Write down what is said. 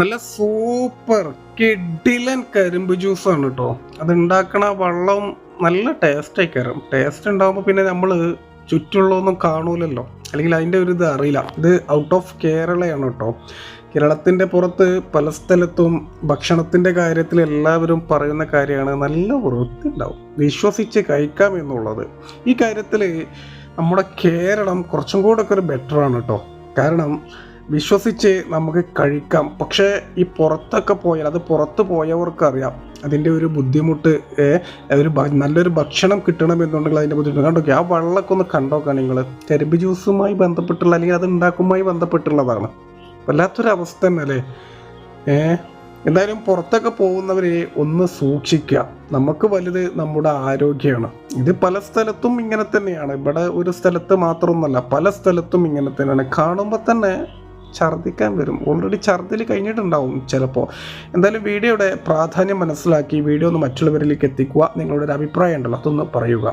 നല്ല സൂപ്പർ കിഡിലൻ കരിമ്പ് ജ്യൂസാണ് കേട്ടോ അത് ഉണ്ടാക്കണ വെള്ളം നല്ല ടേസ്റ്റ് ആയിക്കാരം ടേസ്റ്റ് ഉണ്ടാകുമ്പോൾ പിന്നെ നമ്മൾ ചുറ്റുള്ളതൊന്നും കാണൂലല്ലോ. അല്ലെങ്കിൽ അതിന്റെ ഒരു ഇത് അറിയില്ല. ഇത് ഔട്ട് ഓഫ് കേരളയാണ് കേട്ടോ കേരളത്തിന്റെ പുറത്ത് പല സ്ഥലത്തും ഭക്ഷണത്തിന്റെ കാര്യത്തിൽ എല്ലാവരും പറയുന്ന കാര്യമാണ് നല്ല വൃത്തി ഉണ്ടാവും വിശ്വസിച്ച് കഴിക്കാം എന്നുള്ളത്. ഈ കാര്യത്തിൽ നമ്മുടെ കേരളം കുറച്ചും കൂടെ ഒക്കെ ഒരു ബെറ്ററാണ് കേട്ടോ കാരണം വിശ്വസിച്ച് നമുക്ക് കഴിക്കാം. പക്ഷേ ഈ പുറത്തൊക്കെ പോയാൽ അത് പുറത്ത് പോയവർക്കറിയാം. അതിന്റെ ഒരു ബുദ്ധിമുട്ട് ഒരു നല്ലൊരു ഭക്ഷണം കിട്ടണമെന്നുണ്ടെങ്കിൽ അതിന്റെ ബുദ്ധിമുട്ട്. കണ്ടോക്കെ ആ വെള്ളമൊക്കെ ഒന്ന് കണ്ടോക്കാം നിങ്ങൾ കരിമ്പ് ജ്യൂസുമായി ബന്ധപ്പെട്ടുള്ള അല്ലെങ്കിൽ അത് ഉണ്ടാക്കുമായി ബന്ധപ്പെട്ടുള്ളതാണ്. വല്ലാത്തൊരവസ്ഥ തന്നെ അല്ലേ? എന്തായാലും പുറത്തൊക്കെ പോകുന്നവരെ ഒന്ന് സൂക്ഷിക്കുക. നമുക്ക് വലുത് നമ്മുടെ ആരോഗ്യമാണ്. ഇത് പല സ്ഥലത്തും ഇങ്ങനെ തന്നെയാണ്. ഇവിടെ ഒരു സ്ഥലത്ത് മാത്രമൊന്നുമല്ല പല സ്ഥലത്തും ഇങ്ങനെ തന്നെയാണ്. കാണുമ്പോൾ തന്നെ ഛർദ്ദിക്കാൻ വരും. ഓൾറെഡി ഛർദിൽ കഴിഞ്ഞിട്ടുണ്ടാവും ചിലപ്പോൾ എന്തായാലും വീഡിയോയുടെ പ്രാധാന്യം മനസ്സിലാക്കി വീഡിയോ ഒന്ന് മറ്റുള്ളവരിലേക്ക് എത്തിക്കുക നിങ്ങളുടെ ഒരു അഭിപ്രായം ഉണ്ടല്ലോ അതൊന്ന് പറയുക.